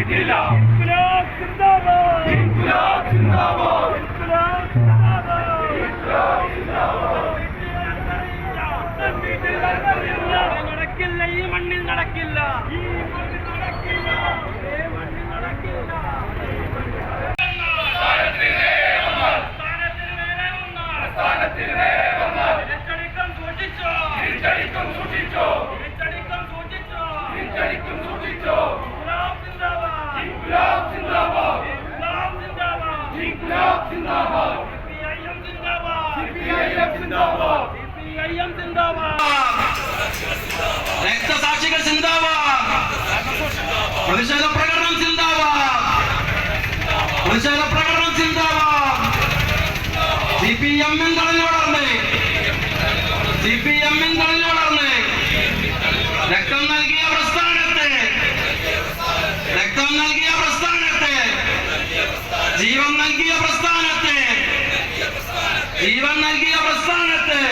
സിന്ദാബാദ് നടക്കില്ല ഈ മണ്ണിൽ നടക്കില്ല ഈ മണ്ണിൽ നടക്കില്ല ഈ മണ്ണിൽ നടക്കില്ല തിരിച്ചടിക്കം സൂക്ഷിച്ചോ സൂക്ഷിച്ചോ. പ്രതിഷേധ പ്രകടനം സിന്ദാബാദ് പ്രതിഷേധ പ്രകടനം സിന്ദാബാദ് സി പി എമ്മിൻ തടഞ്ഞു വളർന്ന്. സി പി എമ്മിൻ തടഞ്ഞു വളർന്ന്. രക്തം നൽകിയ പ്രസ്ഥാനത്തെ. രക്തം നൽകിയ പ്രസ്ഥാനത്തെ. ജീവൻ നൽകിയ പ്രസ്ഥാനത്തെ. ജീവൻ നൽകിയ പ്രസ്ഥാനത്തെ.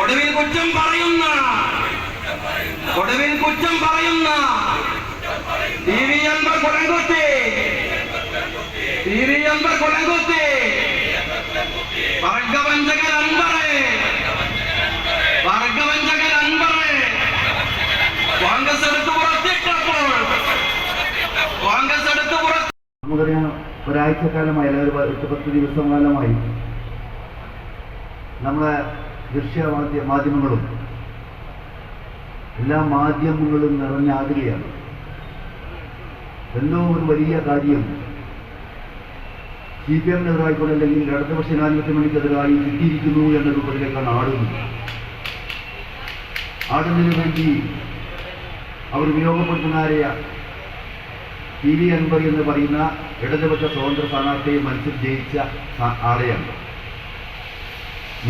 ഒടുവിൽ കുറ്റം പറയുന്ന. ഒടുവിൽ കുറ്റം പറയുന്ന. ടി വി അൻപർ കുളങ്കുത്തി ടി വി അൻപർ കുളങ്കുത്തി വർഗവഞ്ചകൻ അൻപറേ വർഗവഞ്ചകൻ അൻപറേ കോൺഗ്രസ് എടുത്ത് പുറത്തിട്ടപ്പോൾ. കോൺഗ്രസ് എടുത്ത് പുറത്ത് നമുക്കറിയാം ഒരാഴ്ചക്കാലമായി അല്ലെങ്കിൽ ഒരു എട്ട് പത്ത് ദിവസം കാലമായി നമ്മളെ ദൃശ്യ മാധ്യ മാധ്യമങ്ങളും എല്ലാ മാധ്യമങ്ങളും നിറഞ്ഞാകുകയാണ് എന്തോ ഒരു വലിയ കാര്യം. സി പി എമ്മിനെതിരായിക്കൊണ്ട് അല്ലെങ്കിൽ ഇടതുപക്ഷ ജനാധിപത്യ മണിക്കെതിരായി കിട്ടിയിരിക്കുന്നു എന്ന രൂപത്തിലേക്കാണ് ആടുന്നത് ആടുന്നതിന് വേണ്ടി അവർ ഉപയോഗപ്പെടുത്തുന്നവരെ പി വി അൻവർ എന്ന് പറയുന്ന ഇടതുപക്ഷ സ്വതന്ത്ര സ്ഥാനാർത്ഥിയെ മനസ്സിൽ ജയിച്ച ആളെയാണ്.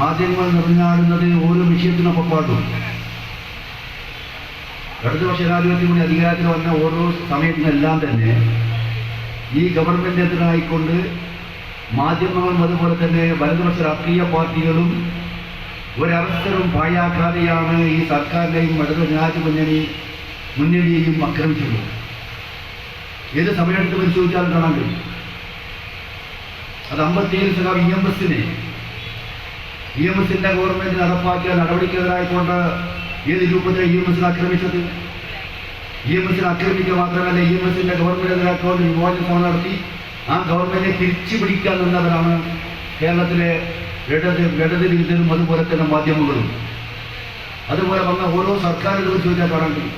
മാധ്യമങ്ങൾ നിറഞ്ഞാടുന്നത് ഓരോ വിഷയത്തിനൊപ്പപ്പാടും ഇടതുപക്ഷ ജനാധിപത്യം കൂടി അധികാരത്തിൽ വന്ന ഓരോ സമയത്തിനെല്ലാം തന്നെ ഈ ഗവൺമെന്റിനെതിരായിക്കൊണ്ട് മാധ്യമങ്ങളും അതുപോലെ തന്നെ വലതുപക്ഷ രാഷ്ട്രീയ പാർട്ടികളും ഒരവസരവും പാഴാക്കാതെയാണ് ഈ സർക്കാരിനെയും ഇടതു ജനാധിപത്യ മുന്നണി മുന്നണിയെയും ആക്രമിച്ചത്. ഏത് സമയത്ത് പരിശോധിച്ചാലും കാണാൻ കഴിയും. അത് അമ്പത്തിയേഴ് സഖാവ് ഇ എം എസിനെ ഇ എം എസിന്റെ ഗവൺമെന്റ് നടപ്പാക്കിയ നടപടിക്കെതിരായിക്കൊണ്ട് ഏത് രൂപത്തിലെ ഇ എം എസിനെ ആക്രമിച്ചത്? ഇ എം എസിനെ ആക്രമിക്കുക മാത്രമല്ല ഇ എം എസിന്റെ ഗവൺമെന്റിനെതിരാക്കൊണ്ട് വിമോചന ശ്രമം നടത്തി. ആ ഗവൺമെന്റിനെ തിരിച്ചു പിടിക്കാൻ നിന്നവരാണ് കേരളത്തിലെ ഇടത് ഇടത് വിരുദ്ധരും അതുപോലെ തന്നെ മാധ്യമങ്ങളും. അതുപോലെ വന്ന ഓരോ സർക്കാരുകളും ചോദിച്ചാൽ കാണാൻ കഴിയും.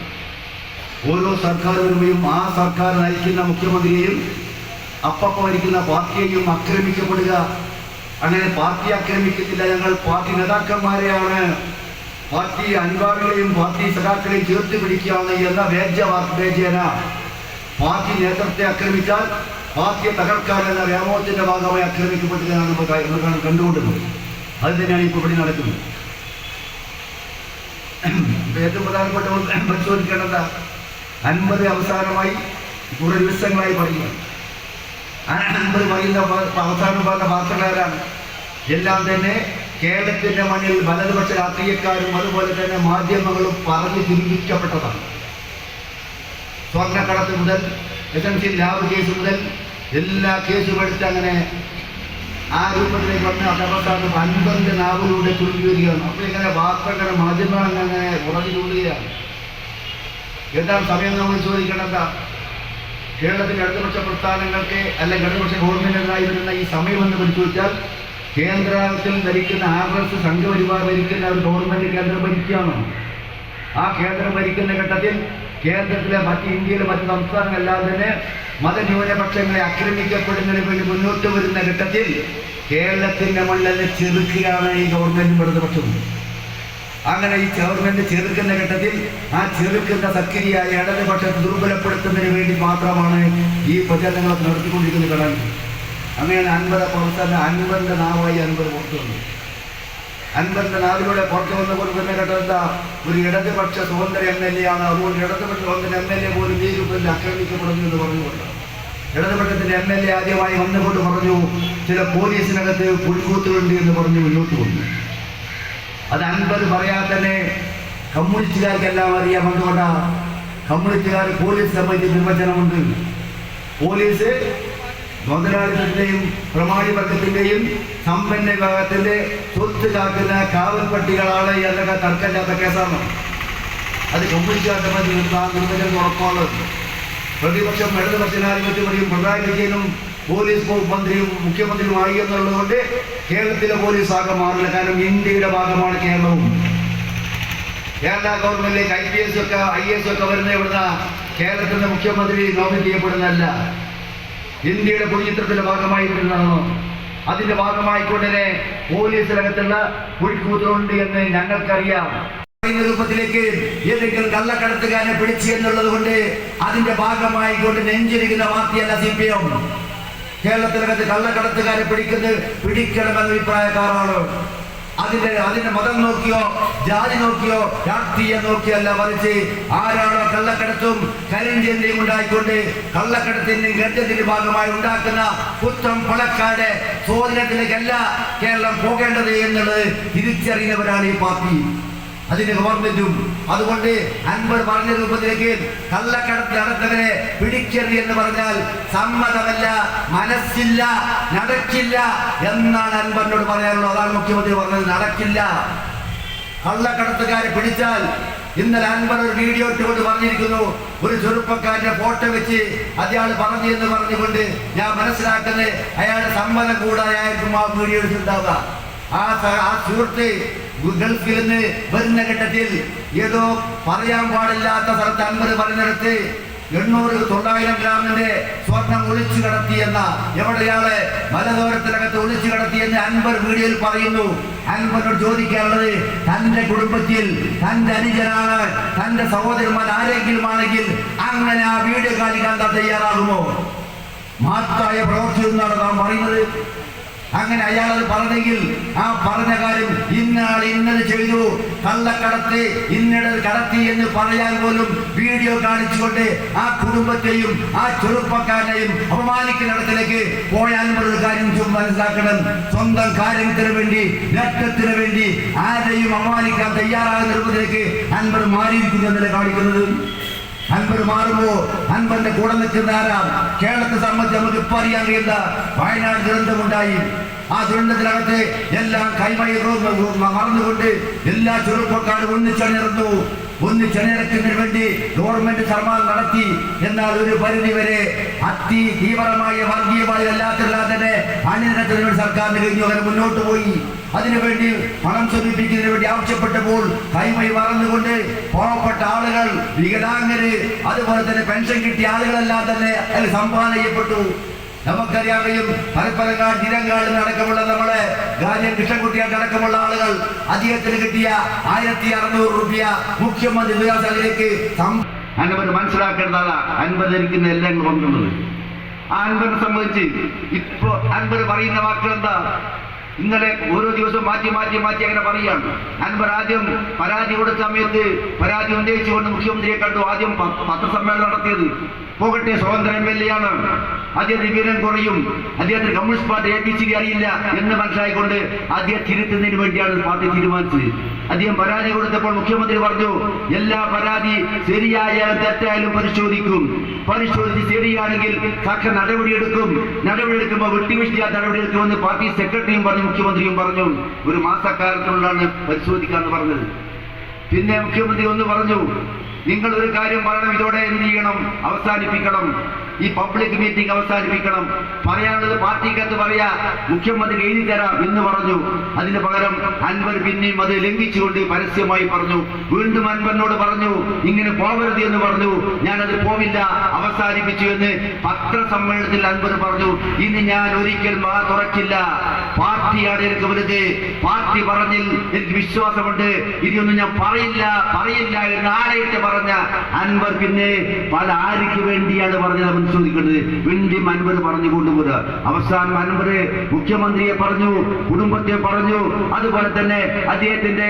ഓരോ സർക്കാരുകളെയും ആ സർക്കാർ നയിക്കുന്ന മുഖ്യമന്ത്രിയെയും അപ്പപ്പ ഭരിക്കുന്ന പാർട്ടിയെയും ആക്രമിക്കപ്പെടുക. അങ്ങനെ പാർട്ടി ആക്രമിക്കുന്നില്ല ഞങ്ങൾ പാർട്ടി നേതാക്കന്മാരെയാണ്. പാർട്ടി അനുഭാവികളെയും പാർട്ടി സഖാക്കളെയും ചേർത്ത് പിടിക്കുകയാണ് എന്ന വേജേന പാർട്ടി നേതൃത്വത്തെ ആക്രമിച്ചാൽ പാർട്ടിയെ തകർക്കാൻ എന്ന വ്യാമോഹത്തിന്റെ ഭാഗമായി ആക്രമിക്കപ്പെട്ടില്ലെന്നാണ് നമ്മൾ കണ്ടുകൊണ്ടിരുന്നത്. അത് തന്നെയാണ് ഇപ്പോൾ ഇവിടെ നടക്കുന്നത്. ഏറ്റവും പ്രധാനപ്പെട്ട പരിശോധിക്കേണ്ടത് അൻപത് അവസാനമായി കുറെ ദിവസങ്ങളായി പറയുക അൻപത് പറയുന്ന അവസാനം പറഞ്ഞ വാർത്തകളാരാണ് എല്ലാം തന്നെ കേരളത്തിന്റെ മണ്ണിൽ വലതുപക്ഷ രാഷ്ട്രീയക്കാരും അതുപോലെ തന്നെ മാധ്യമങ്ങളും പറഞ്ഞു തിരിപ്പിക്കപ്പെട്ടതാണ് സ്വർണക്കടത്ത് മുതൽ S N C lab case മുതൽ എല്ലാ കേസും എടുത്ത് അങ്ങനെ ആ രൂപത്തിലേക്ക് വന്ന് അതവസാനം അൻപത് ലാബിലൂടെ തുറന്നു വരികയാണ്. അപ്പോൾ ഇങ്ങനെ വാർത്തകളുടെ മാധ്യമങ്ങൾ അങ്ങനെ ഉറഞ്ഞുകൊള്ളുകയാണ് എന്താണ് സമയം നമ്മൾ ചോദിക്കേണ്ടത്? കേരളത്തിലെ ഇടതുപക്ഷ പ്രസ്ഥാനങ്ങൾക്ക് അല്ലെങ്കിൽ ഇടതുപക്ഷ ഗവൺമെന്റിനായി വരുന്ന ഈ സമയമെന്ന് പരിശോധിച്ചാൽ കേന്ദ്രത്തിൽ ഭരിക്കുന്ന ആർ എസ് സംഘപരിവാർ ഭരിക്കുന്ന ഒരു ഗവൺമെന്റ് കേന്ദ്രം ഭരിക്കുകയാണ്. ആ കേന്ദ്രം ഭരിക്കുന്ന ഘട്ടത്തിൽ കേന്ദ്രത്തിലെ മറ്റ് ഇന്ത്യയിലെ മറ്റ് സംസ്ഥാനങ്ങളല്ലാതെ തന്നെ മതന്യൂനപക്ഷങ്ങളെ ആക്രമിക്കപ്പെടുന്നതിന് വേണ്ടി മുന്നോട്ട് വരുന്ന ഘട്ടത്തിൽ കേരളത്തിന്റെ മണ്ണിൽ ചെറുക്കുകയാണ് ഈ ഗവൺമെന്റ് പ്രതിപക്ഷം അങ്ങനെ ഈ ഗവൺമെന്റ് ചെറുക്കുന്ന ഘട്ടത്തിൽ ആ ചെറുക്കുന്ന സക്രിയായ ഇടതുപക്ഷത്തെ ദുർബലപ്പെടുത്തുന്നതിന് വേണ്ടി മാത്രമാണ് ഈ പ്രചരണങ്ങളൊക്കെ നടത്തിക്കൊണ്ടിരിക്കുന്നത് കാണാൻ. അങ്ങനെ അൻപത് പുറത്തല്ല അൻപന്റെ നാവായി അൻപത് പുറത്തു വന്നു. അൻപന്റെ നാവിലൂടെ പുറത്തു വന്ന കൊടുക്കുന്ന ഘട്ടം എന്താ? ഒരു ഇടതുപക്ഷ സ്വതന്ത്ര എം എൽ എ ആണ് അതുകൊണ്ട് ഇടതുപക്ഷ സ്വതന്ത്ര എം എൽ എ പോലും ഈ രൂപത്തിൽ ആക്രമിക്കപ്പെടുന്നു എന്ന് പറഞ്ഞുകൊണ്ട്. ഇടതുപക്ഷത്തിന്റെ എം എൽ എ ആദ്യമായി വന്നുകൊണ്ട് പറഞ്ഞു ചില പോലീസിനകത്ത് പുൽകൂത്തുകളുണ്ട് എന്ന് പറഞ്ഞു മുന്നോട്ട് വന്നു. അത് അൻപത് പറയാതെ തന്നെ കമ്മ്യൂണിസ്റ്റുകാർക്കെല്ലാം അറിയാം എന്തുകൊണ്ടാ? കമ്മ്യൂണിസ്റ്റുകാർ പോലീസ് സംബന്ധിച്ച് നിർവചനമുണ്ട് പോലീസ് മുതലാളിത്തത്തിന്റെയും പ്രമാണി വർഗത്തിന്റെയും സമ്പന്ന വിഭാഗത്തിന്റെ സ്വത്ത് കാക്കുന്ന കാവൽ പട്ടികളാണ് എന്നൊക്കെ തർക്കമില്ലാത്ത കേസാണ്. അത് കമ്മ്യൂണിസ്റ്റ് നിർവചനം ഉറപ്പാണുള്ളത് പ്രതിപക്ഷം ഇടതുപക്ഷ ജനാധിപത്യം പറയും പിണറായി വിജയനും പോലീസ് മന്ത്രിയും മുഖ്യമന്ത്രിയുമായി എന്നുള്ളതുകൊണ്ട് കേരളത്തിലെ പോലീസ് ആകെ മാറില്ല. കാരണം ഇന്ത്യയുടെ ഭാഗമാണ് കേരളവും. കേരള ഗവൺമെന്റിലേക്ക് ഐ പി എസ് ഒക്കെ ഐ എസ് ഒക്കെ വരുന്ന ഇവിടുന്ന് കേരളത്തിന്റെ മുഖ്യമന്ത്രി നോമിൻ ചെയ്യപ്പെടുന്നതല്ല. ഇന്ത്യയുടെ പൊതുചിത്രത്തിന്റെ ഭാഗമായി അതിന്റെ ഭാഗമായിക്കൊണ്ട് പോലീസ് രംഗത്തുള്ള കുഴിക്കൂത്തുണ്ട് എന്ന് ഞങ്ങൾക്കറിയാം. രൂപത്തിലേക്ക് ഏതെങ്കിലും കള്ളക്കടത്തുകാരനെ പിടിച്ചു എന്നുള്ളത് കൊണ്ട് അതിന്റെ ഭാഗമായി കൊണ്ട് നെഞ്ചിരിക്കുന്ന പാർട്ടിയല്ല സി പി എം കേരളത്തിനകത്ത് കള്ളക്കടത്തുകാരെ പിടിക്കുന്നത് പിടിക്കണമെന്ന അഭിപ്രായക്കാരാണ്. അതിന്റെ അതിന്റെ മതം നോക്കിയോ ജാതി നോക്കിയോ രാഷ്ട്രീയം നോക്കിയല്ല മറിച്ച് ആരാണോ കള്ളക്കടത്തും കരിഞ്ചന്തയും ഉണ്ടായിക്കൊണ്ട് കള്ളക്കടത്തിന്റെയും ഗർജത്തിന്റെ ഭാഗമായി ഉണ്ടാക്കുന്ന പുത്തം പണക്കാട് സ്വാധീനത്തിലേക്കല്ല കേരളം പോകേണ്ടത് എന്നുള്ളത് തിരിച്ചറിയുന്നവരാണ് ഈ പാർട്ടി. അതിന്റെ ഗവൺമെന്റും അതുകൊണ്ട് അൻപർ പറഞ്ഞ രൂപത്തിലേക്ക് കള്ളക്കടത്ത് നടത്തവരെ പിടിക്കരുത് എന്ന് പറഞ്ഞാൽ സമ്മതമല്ല മനസ്സില്ല നടക്കില്ല എന്നാണ് അൻപറിനോട് പറയാനുള്ളത് അതാണ് മുഖ്യമന്ത്രി പറഞ്ഞത്. നടക്കില്ല. കള്ളക്കടത്തുകാരെ പിടിച്ചാൽ ഇന്നലെ അൻപർ ഒരു വീഡിയോ ഇട്ടുകൊണ്ട് പറഞ്ഞിരിക്കുന്നു. ഒരു ചെറുപ്പക്കാരന്റെ ഫോട്ടോ വെച്ച് അയാൾ പറഞ്ഞു എന്ന് പറഞ്ഞുകൊണ്ട് ഞാൻ മനസ്സിലാക്കുന്നത് അയാളുടെ സമ്മതം കൂടാതെ ആയിരിക്കും ആ വീഡിയോ എടുത്തിട്ടുണ്ടാവുക ആ ആ സുഹൃത്ത് ഗൾഫിൽ നിന്ന് വരുന്ന ഘട്ടത്തിൽ ഏതോ പറയാൻ പാടില്ലാത്ത സ്ഥലത്ത് അമ്പത് പറഞ്ഞെടുത്ത് എണ്ണൂറ് തൊള്ളായിരം ഗ്രാമിന്റെ സ്വർണം ഒളിച്ചു കടത്തി എന്ന എവിടെയാൾ മലദോരത്തിനകത്ത് ഒളിച്ചു കടത്തി എന്ന് അൻപർ വീഡിയോയിൽ പറയുന്നു. അൻപറിനോട് ചോദിക്കാനുള്ളത് തന്റെ കുടുംബത്തിൽ തന്റെ അനുജനാണ് തന്റെ സഹോദരന്മാർ ആരെങ്കിലും ആണെങ്കിൽ അങ്ങനെ ആ വീഡിയോ കാണിക്കാൻ തയ്യാറാകുമോ? മഹത്തായ പ്രവർത്തി എന്നാണ് നാം പറയുന്നത്. അങ്ങനെ അയാൾ അത് പറഞ്ഞെങ്കിൽ ആ പറഞ്ഞ കാര്യം ഇന്നാൾ ഇന്നത് ചെയ്തു. കള്ളക്കടത്ത് ഇന്നിടൽ കടത്തി എന്ന് പറയാൻ പോലും വീഡിയോ കാണിച്ചുകൊണ്ട് ആ കുടുംബത്തെയും ആ ചെറുപ്പക്കാരനെയും അപമാനിക്കുന്നിടത്തിലേക്ക് പോയാൽ ഒരു കാര്യം മനസ്സിലാക്കണം. സ്വന്തം കാര്യത്തിന് വേണ്ടി രക്തത്തിന് വേണ്ടി ആരെയും അപമാനിക്കാൻ തയ്യാറാകുന്ന രൂപത്തിലേക്ക് അൻപർ മാറിയിരിക്കുന്നു എന്നല്ലേ കാണിക്കുന്നത്? അൻപർ മാറുമ്പോ അൻപന്റെ കൂടെ നിൽക്കുന്ന ആരാം? കേരളത്തെ സംബന്ധിച്ച് നമുക്ക് ഇപ്പൊ അറിയാൻ കഴിയുന്ന വയനാട് ദുരന്തമുണ്ടായി. ആ ദുരന്തത്തിനകത്ത് എല്ലാം കൈമയും മറന്നുകൊണ്ട് എല്ലാ ചെറുപ്പക്കാരും ഒന്നിച്ചണിറന്നു ഒന്നിച്ചണിറക്കുന്നതിന് വേണ്ടി ഗവൺമെന്റ് ശ്രമം നടത്തി. എന്നാൽ ഒരു പരിധി വരെ അതി തീവ്രമായ വർഗീയമായ എല്ലാത്തിലെല്ലാം തന്നെ അണിനിരത്തിന് സർക്കാരിന് കഴിഞ്ഞു. അങ്ങനെ മുന്നോട്ട് പോയി. അതിനുവേണ്ടി പണം സ്വരൂപിക്കുന്നതിന് വേണ്ടി ആവശ്യപ്പെട്ടപ്പോൾ കൈമൈ മറന്നുകൊണ്ട് പാവപ്പെട്ട ആളുകൾ വികലാംഗര് അതുപോലെ തന്നെ പെൻഷൻ കിട്ടിയ ആളുകളെല്ലാം തന്നെ അതിൽ സംഭാവന ചെയ്യപ്പെട്ടു. നമുക്കറിയാൻ കഴിയും പരപ്പരങ്ങാട് അടക്കമുള്ള നമ്മളെ ഗാന്ധിയൻ കൃഷ്ണൻകുട്ടിയായിട്ട് അടക്കമുള്ള ആളുകൾ അദ്ദേഹത്തിന് കിട്ടിയ ആയിരത്തി അറുന്നൂറ് റുപ്യ മുഖ്യമന്ത്രി വികാസിലേക്ക് അങ്ങനെ മനസ്സിലാക്കേണ്ടതാണ് അൻപത് ധരിക്കുന്ന എല്ലാം കൊണ്ടുള്ളത് ആ അൻപതിനെ സംബന്ധിച്ച് ഇപ്പോ അൻപർ പറയുന്ന വാക്കുകൾ എന്താ ഇന്നലെ ഓരോ ദിവസവും മാറ്റി മാറ്റി മാറ്റി അങ്ങനെ പറയുകയാണ്. അൻവർ ആദ്യം പരാതി കൊടുത്ത സമയത്ത് പരാതി ഉന്നയിച്ചുകൊണ്ട് മുഖ്യമന്ത്രിയെ കണ്ടു. ആദ്യം പത്രസമ്മേളനം നടത്തിയത്. പോകട്ടെ സ്വതന്ത്ര എം എൽ എ ആണ് അദ്ദേഹത്തിന് വിവരം കുറയും. അദ്ദേഹത്തിന് കമ്മ്യൂണിസ്റ്റ് പാർട്ടി എ അറിയില്ല എന്ന് മനസ്സിലായിക്കൊണ്ട് അദ്ദേഹം തിരുത്തുന്നതിന് വേണ്ടിയാണ് പാർട്ടി തീരുമാനിച്ചത്. അദ്ദേഹം പരാതി കൊടുത്തപ്പോൾ മുഖ്യമന്ത്രി പറഞ്ഞു എല്ലാ പരാതി ശരിയായാലും തെറ്റായാലും പരിശോധിക്കും. പരിശോധിച്ച് ശരിയാണെങ്കിൽ തക്ക നടപടിയെടുക്കും. നടപടിയെടുക്കുമ്പോൾ വിട്ടുവീഴ്ച നടപടിയെടുക്കുമെന്ന് പാർട്ടി സെക്രട്ടറിയും പറഞ്ഞു മുഖ്യമന്ത്രിയും പറഞ്ഞു. ഒരു മാസക്കാലത്തിനുള്ളിലാണ് പരിശോധിക്കാന്ന് പറഞ്ഞത്. പിന്നെ മുഖ്യമന്ത്രി ഒന്ന് പറഞ്ഞു നിങ്ങൾ ഒരു കാര്യം പറയണം ഇതോടെ എന്ത് ചെയ്യണം? അവസാനിപ്പിക്കണം. ഈ പബ്ലിക് മീറ്റിംഗ് അവസാനിപ്പിക്കണം. പറയാനുള്ളത് പാർട്ടിക്കകത്ത് പറയാ മുഖ്യമന്ത്രി എഴുതി തരാം എന്ന് പറഞ്ഞു. അതിന് പകരം അൻവർ പിന്നെയും അത് ലംഘിച്ചുകൊണ്ട് പരസ്യമായി പറഞ്ഞു. വീണ്ടും അൻവറിനോട് പറഞ്ഞു ഇങ്ങനെ പോകരുത് എന്ന് പറഞ്ഞു. ഞാനത് പോവില്ല അവസാനിപ്പിച്ചു എന്ന് പത്രസമ്മേളനത്തിൽ അൻവർ പറഞ്ഞു. ഇനി ഞാൻ ഒരിക്കൽ മാ തുറക്കില്ല. പാർട്ടിയാണ് എനിക്ക് വലുത്? പാർട്ടി പറഞ്ഞിൽ എനിക്ക് വിശ്വാസമുണ്ട്. ഇനിയൊന്നും ഞാൻ പറയില്ല പറയില്ല എന്ന് ആരായിട്ട് പറഞ്ഞ അൻവർ പിന്നെ പല ആർക്ക് വേണ്ടിയാണ് പറഞ്ഞത്? പരിശോധിക്കേണ്ടത് വീണ്ടും അൻപത് പറഞ്ഞു കൊണ്ടുപോകുക. അവസാനം അൻപത് മുഖ്യമന്ത്രിയെ പറഞ്ഞു കുടുംബത്തെ പറഞ്ഞു അതുപോലെ തന്നെ അദ്ദേഹത്തിന്റെ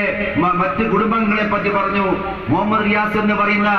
മറ്റ് കുടുംബങ്ങളെ പറ്റി പറഞ്ഞു. മുഹമ്മദ് റിയാസ് എന്ന് പറയുന്ന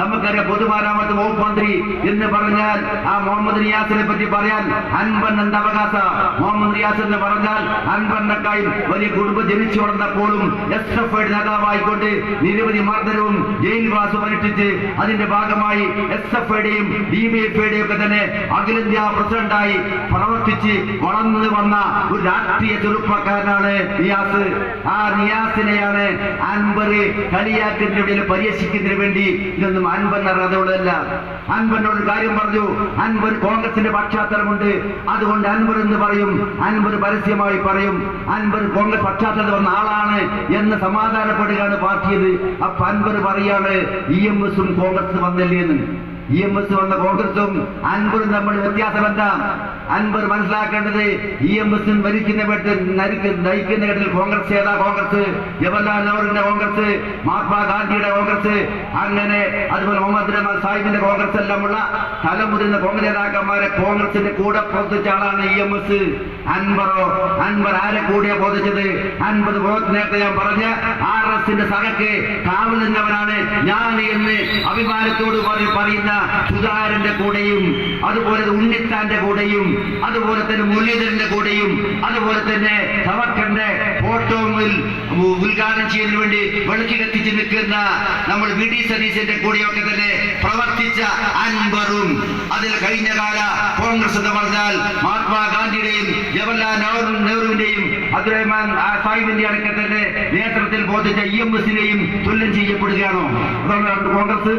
നമുക്കറിയാം പൊതുമരാമത്ത് വകുപ്പ് മന്ത്രി എന്ന് പറഞ്ഞാൽ ആ മുഹമ്മദ് റിയാസിനെ പറ്റി പറയാൻ അൻപൻ എന്ന അവകാശ. മുഹമ്മദ് റിയാസ് എന്ന് പറഞ്ഞാൽ അൻപറിനേക്കായും വലിയ കുടുംബം ജനിച്ചു വളർന്നപ്പോഴും എസ് എഫ് ഐ നേതാവായിക്കൊണ്ട് നിരവധി മർദ്ദനവും ജയിൽവാസം അനുഷ്ഠിച്ച് അതിന്റെ ഭാഗമായി എസ് എഫ് ഐയുടെയും ഡി ബി എഫ് ഐയുടെയും ഒക്കെ തന്നെ അഖിലേന്ത്യാ പ്രസിഡന്റായി പ്രവർത്തിച്ച് വളർന്നു വന്ന ഒരു രാഷ്ട്രീയ ചെറുപ്പക്കാരനാണ് നിയാസ്. ആ നിയാസിനെയാണ് അൻപർ ഇടയിൽ പരിഹസിക്കുന്നതിന് വേണ്ടി ഇതൊന്നും അൻപൻ അറിയാതെയുള്ളതല്ല. അൻപനോട് കാര്യം പറഞ്ഞു. അൻപർ കോൺഗ്രസിന്റെ പശ്ചാത്തലമുണ്ട് അതുകൊണ്ട് അൻപർ എന്ന് പറയും. അൻപർ പരസ്യമായി പറയും. അൻപർ കോൺഗ്രസ് പശ്ചാത്തലത്തിൽ വന്ന ആളാണ് എന്ന് സമാധാനപ്പെടുകയാണ് പാർട്ടിയത് അപ്പൊ അൻപർ പറയാണ് ഇ എം എസും കോൺഗ്രസ് വന്നില്ലേ എന്ന്. ഇ എം എസ് ഉള്ള കോൺഗ്രസും അൻപറും തമ്മിൽ വ്യത്യാസം എന്താ അൻപർ മനസ്സിലാക്കേണ്ടത് ഇ എം എസും ഭരിക്കുന്ന നയിക്കുന്ന വീട്ടിൽ കോൺഗ്രസ് ഏതാ കോൺഗ്രസ്? ജവഹർലാൽ നെഹ്റുവിന്റെ കോൺഗ്രസ് മഹാത്മാഗാന്ധിയുടെ കോൺഗ്രസ്. അങ്ങനെ അതുപോലെ മുഹമ്മദ് റഹ്മാൻ സാഹിബിന്റെ കോൺഗ്രസ് എല്ലാമുള്ള തലമുതിർന്ന കോൺഗ്രസ് നേതാക്കന്മാരെ കോൺഗ്രസിന്റെ കൂടെ പ്രവർത്തിച്ച ആളാണ് ഇ എം എസ് അൻപറോ അൻപർ ആരെ കൂടിയാ ബോധിച്ചത് അൻപത് പ്രവർത്തനത്തെ ഞാൻ പറഞ്ഞ ആർ എസിന്റെ സഹക്ക് കാവൽ നിന്നവനാണ് ഞാൻ എന്ന് അഭിമാനത്തോട് പറഞ്ഞ് പറയുന്ന സുധാകരന്റെ കൂടെയും അതുപോലെ ഉണ്ണിത്താന്റെ കൂടെയും അതുപോലെ തന്നെ മുരളീധരന്റെ കൂടെയും അതുപോലെ തന്നെ ഫോട്ടോയിൽ ഉദ്ഘാടനം വേണ്ടി വെളുക്കി കത്തിച്ച് നിൽക്കുന്ന നമ്മൾ വി ഡി സതീശന്റെ കൂടെയൊക്കെ തന്നെ പ്രവർത്തിച്ച അൻവറും. അതിൽ കഴിഞ്ഞ കാല കോൺഗ്രസ് എന്ന് പറഞ്ഞാൽ മഹാത്മാഗാന്ധിയുടെയും ജവഹർലാൽ നെഹ്റു നെഹ്റുവിന്റെയും അബ്ദുറഹ്മാൻ സാഹിബിന്റെ അടക്കം തന്നെ നേതൃത്വത്തിൽ ബോധിച്ച ഇ എം എസിനെയും തുല്യം ചെയ്യപ്പെടുകയാണോ? അതാണ് കോൺഗ്രസ്.